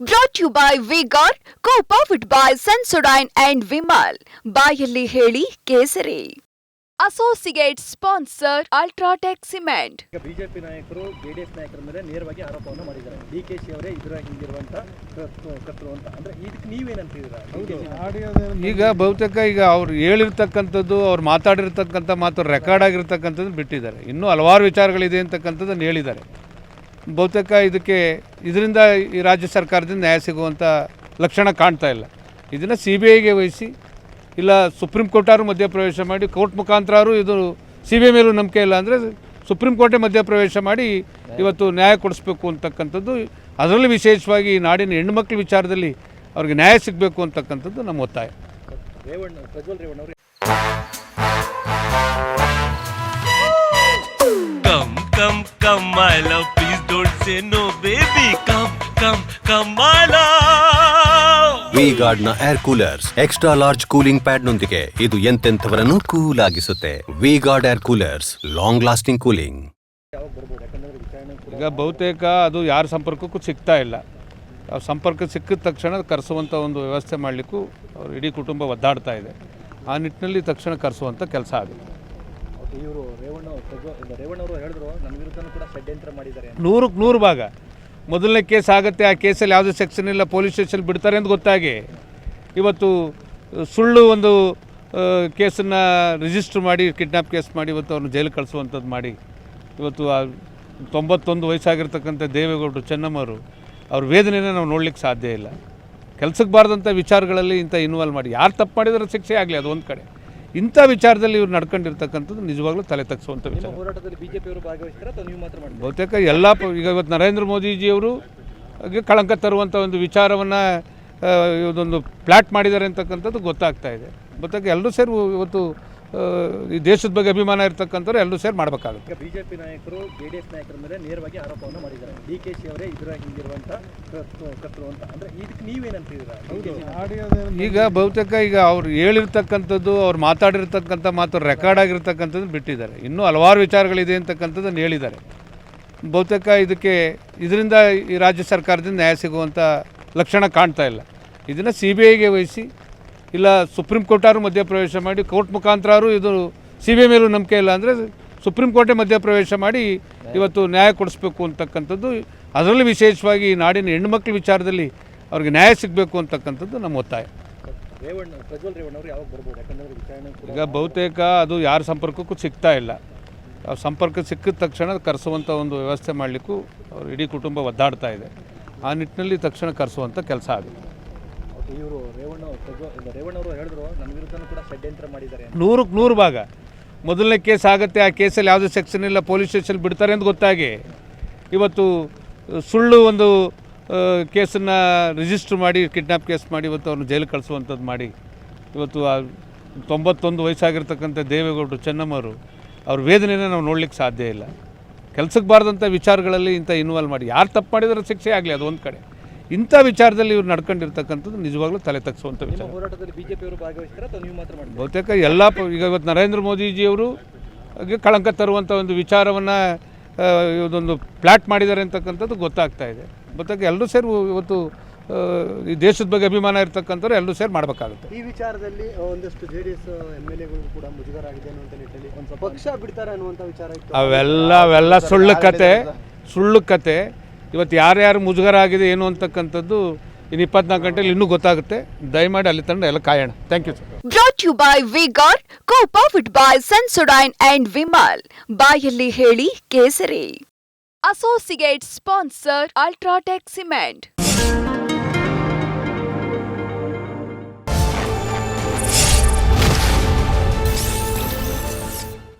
Brought you by V Guard co powered by Sensodyne and Vimal ಬಾಯಲ್ಲಿ ಹೇಳಿ Kesari. Associate sponsor UltraTech cement BJP ನಾಯಕರು JDS ನಾಯಕರ ಮೇಲೆ ನೇರವಾಗಿ ಆರೋಪವನ್ನು ಮಾಡಿದ್ದಾರೆ. ಡಿ ಕೆ ಶಿ ಅವರೇ ಇದರ ಹಿಂದಿರುವಂತ ಅಂತ. ಅಂದ್ರೆ ಇದಕ್ಕೆ ಈಗ ಬಹುತೇಕ ಈಗ ಅವ್ರು ಹೇಳಿರ್ತಕ್ಕಂಥದ್ದು ಅವ್ರು ಮಾತಾಡಿರ್ತಕ್ಕಂಥ ಮಾತು ರೆಕಾರ್ಡ್ ಆಗಿರ್ತಕ್ಕಂಥದ್ದು ಬಿಟ್ಟಿದ್ದಾರೆ. ಇನ್ನೂ ಹಲವಾರು ವಿಚಾರಗಳಿದೆ ಅಂತಕ್ಕಂಥದ್ದನ್ನು ಹೇಳಿದ್ದಾರೆ. ಬಹುತೇಕ ಇದಕ್ಕೆ ಇದರಿಂದ ಈ ರಾಜ್ಯ ಸರ್ಕಾರದಿಂದ ನ್ಯಾಯ ಸಿಗುವಂಥ ಲಕ್ಷಣ ಕಾಣ್ತಾ ಇಲ್ಲ. ಇದನ್ನು ಸಿ ಬಿ ಐಗೆ ವಹಿಸಿ ಇಲ್ಲ ಸುಪ್ರೀಂ ಕೋರ್ಟಾರು ಮಧ್ಯಪ್ರವೇಶ ಮಾಡಿ ಕೋರ್ಟ್ ಮುಖಾಂತರ ಇದು ಸಿ ಬಿ ಐ ಮೇಲೂ ನಂಬಿಕೆ ಇಲ್ಲ ಅಂದರೆ ಸುಪ್ರೀಂ ಕೋರ್ಟೇ ಮಧ್ಯಪ್ರವೇಶ ಮಾಡಿ ಇವತ್ತು ನ್ಯಾಯ ಕೊಡಿಸ್ಬೇಕು ಅಂತಕ್ಕಂಥದ್ದು. ಅದರಲ್ಲಿ ವಿಶೇಷವಾಗಿ ಈ ನಾಡಿನ ಹೆಣ್ಣುಮಕ್ಳ ವಿಚಾರದಲ್ಲಿ ಅವ್ರಿಗೆ ನ್ಯಾಯ ಸಿಗಬೇಕು ಅಂತಕ್ಕಂಥದ್ದು ನಮ್ಮ ಒತ್ತಾಯ. Come come come I Come, don't say no, baby. Come, come, come, my love. V ಗಾರ್ಡ್ನ air coolers extra large cooling pad ನೊಂದಿಗೆ ಇದು ಎಂತೆಂಥವರನ್ನು cool ಆಗಿಸುತ್ತೆ V guard air coolers long lasting cooling ಈಗ ಬಹುತೇಕ ಅದು ಯಾರ ಸಂಪರ್ಕಕ್ಕೂ ಸಿಗ್ತಾ ಇಲ್ಲ ಆ ಸಂಪರ್ಕ ಸಿಕ್ಕಿದ ತಕ್ಷಣ ಕರೆಸುವಂಥ ಒಂದು ವ್ಯವಸ್ಥೆ ಮಾಡಲಿಕ್ಕೂ ಅವ್ರ ಇಡೀ ಕುಟುಂಬ ಒದ್ದಾಡ್ತಾ ಇದೆ ಆ ನಿಟ್ಟಿನಲ್ಲಿ ತಕ್ಷಣ ಕರೆಸುವಂಥ ಕೆಲಸ ಆಗುತ್ತೆ ಇವರು ರೇವಣ್ಣ ರೇವಣ್ಣ ಅವರು ಹೇಳಿದ್ರು ನನ್ನ ವಿರುದ್ಧನೂ ಕೂಡ ಷಡ್ಯಂತ್ರ ಮಾಡಿದ್ದಾರೆ. ನೂರಕ್ಕೆ ನೂರು ಭಾಗ. ಮೊದಲನೇ ಕೇಸ್ ಆಗುತ್ತೆ, ಆ ಕೇಸಲ್ಲಿ ಯಾವುದೇ ಸೆಕ್ಷನ್ ಇಲ್ಲ, ಪೊಲೀಸ್ ಸ್ಟೇಷನ್ ಬಿಡ್ತಾರೆ ಅಂತ ಗೊತ್ತಾಗಿ. ಇವತ್ತು ಸುಳ್ಳು ಒಂದು ಕೇಸನ್ನು ರಿಜಿಸ್ಟರ್ ಮಾಡಿ, ಕಿಡ್ನಾಪ್ ಕೇಸ್ ಮಾಡಿ ಇವತ್ತು ಅವ್ರನ್ನ ಜೈಲಿಗೆ ಕಳಿಸುವಂಥದ್ದು ಮಾಡಿ. ಇವತ್ತು ಆ ತೊಂಬತ್ತೊಂದು ವಯಸ್ಸಾಗಿರ್ತಕ್ಕಂಥ ದೇವೇಗೌಡರು ಚೆನ್ನಮ್ಮರು ಅವ್ರ ವೇದನೆಯನ್ನು ನಾವು ನೋಡ್ಲಿಕ್ಕೆ ಸಾಧ್ಯ ಇಲ್ಲ. ಕೆಲಸಕ್ಕೆ ಬಾರ್ದಂಥ ವಿಚಾರಗಳಲ್ಲಿ ಇಂಥ ಇನ್ವಾಲ್ವ್ ಮಾಡಿ. ಯಾರು ತಪ್ಪು ಮಾಡಿದ್ರೆ ಶಿಕ್ಷೆ ಆಗಲಿ, ಅದು ಒಂದು ಕಡೆ. ಇಂಥ ವಿಚಾರದಲ್ಲಿ ಇವ್ರು ನಡ್ಕೊಂಡಿರ್ತಕ್ಕಂಥದ್ದು ನಿಜವಾಗ್ಲೂ ತಲೆ ತಗ್ಸುವಂಥ ವಿಚಾರ. ಬಹುತೇಕ ಎಲ್ಲ ಈಗ ಇವತ್ತು ನರೇಂದ್ರ ಮೋದಿಜಿಯವರು ಕಳಂಕ ತರುವಂಥ ಒಂದು ವಿಚಾರವನ್ನು ಇದೊಂದು ಪ್ಲಾಟ್ ಮಾಡಿದ್ದಾರೆ ಅಂತಕ್ಕಂಥದ್ದು ಗೊತ್ತಾಗ್ತಾ ಇದೆ. ಬಹುತೇಕ ಎಲ್ಲರೂ ಸೇರಿ ಇವತ್ತು ಈ ದೇಶದ ಬಗ್ಗೆ ಅಭಿಮಾನ ಇರ್ತಕ್ಕಂಥವ್ರು ಎಲ್ಲರೂ ಸೇರಿ ಮಾಡಬೇಕಾಗುತ್ತೆ. ಬಿಜೆಪಿ ನಾಯಕರು ಜೆಡಿಎಸ್ ನಾಯಕರ ಮೇಲೆ ನೇರವಾಗಿ ಆರೋಪವನ್ನು ಮಾಡಿದ್ದಾರೆ. ಡಿ ಕೆ ಶಿ ಅವರೇ ಇದರ ಹಿಂದಿರುವಂತ ಕರ್ತೃ ಅಂತ. ಅಂದ್ರೆ ಇದಕ್ಕೆ ಈಗ ಬಹುತೇಕ ಈಗ ಅವ್ರು ಹೇಳಿರ್ತಕ್ಕಂಥದ್ದು ಅವ್ರು ಮಾತಾಡಿರ್ತಕ್ಕಂಥ ಮಾತು ರೆಕಾರ್ಡ್ ಆಗಿರ್ತಕ್ಕಂಥದ್ದು ಬಿಟ್ಟಿದ್ದಾರೆ. ಇನ್ನೂ ಹಲವಾರು ವಿಚಾರಗಳಿದೆ ಅಂತಕ್ಕಂಥದ್ದನ್ನು ಹೇಳಿದ್ದಾರೆ. ಬಹುತೇಕ ಇದಕ್ಕೆ ಇದರಿಂದ ಈ ರಾಜ್ಯ ಸರ್ಕಾರದಿಂದ ನ್ಯಾಯ ಸಿಗುವಂಥ ಲಕ್ಷಣ ಕಾಣ್ತಾ ಇಲ್ಲ. ಇದನ್ನು ಸಿ ಬಿ ಐಗೆ ವಹಿಸಿ ಇಲ್ಲ, ಸುಪ್ರೀಂ ಕೋರ್ಟಾರು ಮಧ್ಯಪ್ರವೇಶ ಮಾಡಿ, ಕೋರ್ಟ್ ಮುಖಾಂತರ ಇದು ಸಿ ಬಿ ಐ ಮೇಲೂ ನಂಬಿಕೆ ಇಲ್ಲ ಅಂದರೆ ಸುಪ್ರೀಂ ಕೋರ್ಟೇ ಮಧ್ಯಪ್ರವೇಶ ಮಾಡಿ ಇವತ್ತು ನ್ಯಾಯ ಕೊಡಿಸ್ಬೇಕು ಅಂತಕ್ಕಂಥದ್ದು. ಅದರಲ್ಲಿ ವಿಶೇಷವಾಗಿ ನಾಡಿನ ಹೆಣ್ಣುಮಕ್ಳ ವಿಚಾರದಲ್ಲಿ ಅವ್ರಿಗೆ ನ್ಯಾಯ ಸಿಗಬೇಕು ಅಂತಕ್ಕಂಥದ್ದು ನಮ್ಮ ಒತ್ತಾಯ. ಈಗ ಬಹುತೇಕ ಅದು ಯಾರ ಸಂಪರ್ಕಕ್ಕೂ ಸಿಗ್ತಾ ಇಲ್ಲ. ಸಂಪರ್ಕ ಸಿಕ್ಕಿದ ತಕ್ಷಣ ಕರೆಸುವಂಥ ಒಂದು ವ್ಯವಸ್ಥೆ ಮಾಡಲಿಕ್ಕೂ ಅವ್ರ ಇಡೀ ಕುಟುಂಬ ಒದ್ದಾಡ್ತಾ ಇದೆ. ಆ ನಿಟ್ಟಿನಲ್ಲಿ ತಕ್ಷಣ ಕರೆಸುವಂಥ ಕೆಲಸ ಆಗುತ್ತೆ. ಇವರು ರೇವಣ್ಣ ರೇವಣ್ಣ ಅವರು ಹೇಳಿದ್ರು ನನ್ನ ಕೂಡ ಷಡ್ಯಂತ್ರ ಮಾಡಿದ್ದಾರೆ. ನೂರಕ್ಕೆ ನೂರು ಭಾಗ. ಮೊದಲನೇ ಕೇಸ್ ಆಗುತ್ತೆ, ಆ ಕೇಸಲ್ಲಿ ಯಾವುದೇ ಸೆಕ್ಷನ್ ಇಲ್ಲ, ಪೊಲೀಸ್ ಸ್ಟೇಷನ್ ಬಿಡ್ತಾರೆ ಅಂತ ಗೊತ್ತಾಗಿ. ಇವತ್ತು ಸುಳ್ಳು ಒಂದು ಕೇಸನ್ನು ರಿಜಿಸ್ಟರ್ ಮಾಡಿ, ಕಿಡ್ನಾಪ್ ಕೇಸ್ ಮಾಡಿ ಇವತ್ತು ಅವ್ರನ್ನ ಜೈಲಿಗೆ ಕಳಿಸುವಂಥದ್ದು ಮಾಡಿ. ಇವತ್ತು ಆ ತೊಂಬತ್ತೊಂದು ವಯಸ್ಸಾಗಿರ್ತಕ್ಕಂಥ ದೇವೇಗೌಡರು ಚೆನ್ನಮ್ಮರು ಅವ್ರ ವೇದನೆಯನ್ನು ನಾವು ನೋಡ್ಲಿಕ್ಕೆ ಸಾಧ್ಯ ಇಲ್ಲ. ಕೆಲಸಕ್ಕೆ ಬಾರ್ದಂಥ ವಿಚಾರಗಳಲ್ಲಿ ಇಂಥ ಇನ್ವಾಲ್ವ್ ಮಾಡಿ. ಯಾರು ತಪ್ಪು ಮಾಡಿದ್ರೆ ಶಿಕ್ಷೆ ಆಗಲಿ, ಅದು ಒಂದು ಕಡೆ. ಇಂಥ ವಿಚಾರದಲ್ಲಿ ಇವ್ರು ನಡ್ಕೊಂಡಿರ್ತಕ್ಕಂಥದ್ದು ನಿಜವಾಗ್ಲೂ ತಲೆ ತಗ್ಸುವಂಥ ವಿಚಾರ. ಹೋರಾಟದಲ್ಲಿ ಬಿಜೆಪಿ ಅವರು ಭಾಗವಹಿಸ್ತಾರೆ ಅಥವಾ ನೀವು ಮಾತ್ರ ಮಾಡ್ತೀರಾ? ಬಹುತೇಕ ಎಲ್ಲ ಪ- ಈಗ ಇವತ್ತು ನರೇಂದ್ರ ಮೋದಿಜಿಯವರು ಕಳಂಕ ತರುವಂಥ ಒಂದು ವಿಚಾರವನ್ನು ಇದೊಂದು ಪ್ಲಾಟ್ ಮಾಡಿದ್ದಾರೆ ಅಂತಕ್ಕಂಥದ್ದು ಗೊತ್ತಾಗ್ತಾ ಇದೆ. ಬಹುತೇಕ ಎಲ್ಲರೂ ಸೇರಿ ಇವತ್ತು ಈ ದೇಶದ ಬಗ್ಗೆ ಅಭಿಮಾನ ಇರ್ತಕ್ಕಂಥವ್ರು ಎಲ್ಲರೂ ಸೇರಿ ಮಾಡಬೇಕಾಗುತ್ತೆ. ಈ ವಿಚಾರದಲ್ಲಿ ಒಂದಷ್ಟು J D S M L ಎಗಳು ಕೂಡ ಮುಜುಗರ ಆಗಿದೆ ಅನ್ನುವಂಥ ನಿಟ್ಟಿನಲ್ಲಿ ಒಂದು ಪಕ್ಷ ಬಿಡ್ತಾರೆ ಅನ್ನುವಂಥ ವಿಚಾರ ಇತ್ತು. ಅವೆಲ್ಲ ಅವೆಲ್ಲ ಸುಳ್ಳು ಕತೆ ಸುಳ್ಳು ಕತೆ. ಇವತ್ತು ಯಾರ್ಯಾರು ಮುಜುಗರ ಆಗಿದೆ ಏನು ಅಂತಕ್ಕಂಥದ್ದು ಇನ್ನು ಇಪ್ಪತ್ನಾಲ್ಕು ಗಂಟೆಲಿ ಇನ್ನೂ ಗೊತ್ತಾಗುತ್ತೆ. ದಯಮಾಡಿ ಅಲ್ಲಿ ತಂಡ ಎಲ್ಲ ಕಾಯೋಣ. Thank you brought you by V Guard co powered by Sensodyne and Vimal ಬಾಯಲ್ಲಿ ಹೇಳಿ ಕೇಸರಿ. Associate sponsor UltraTech cement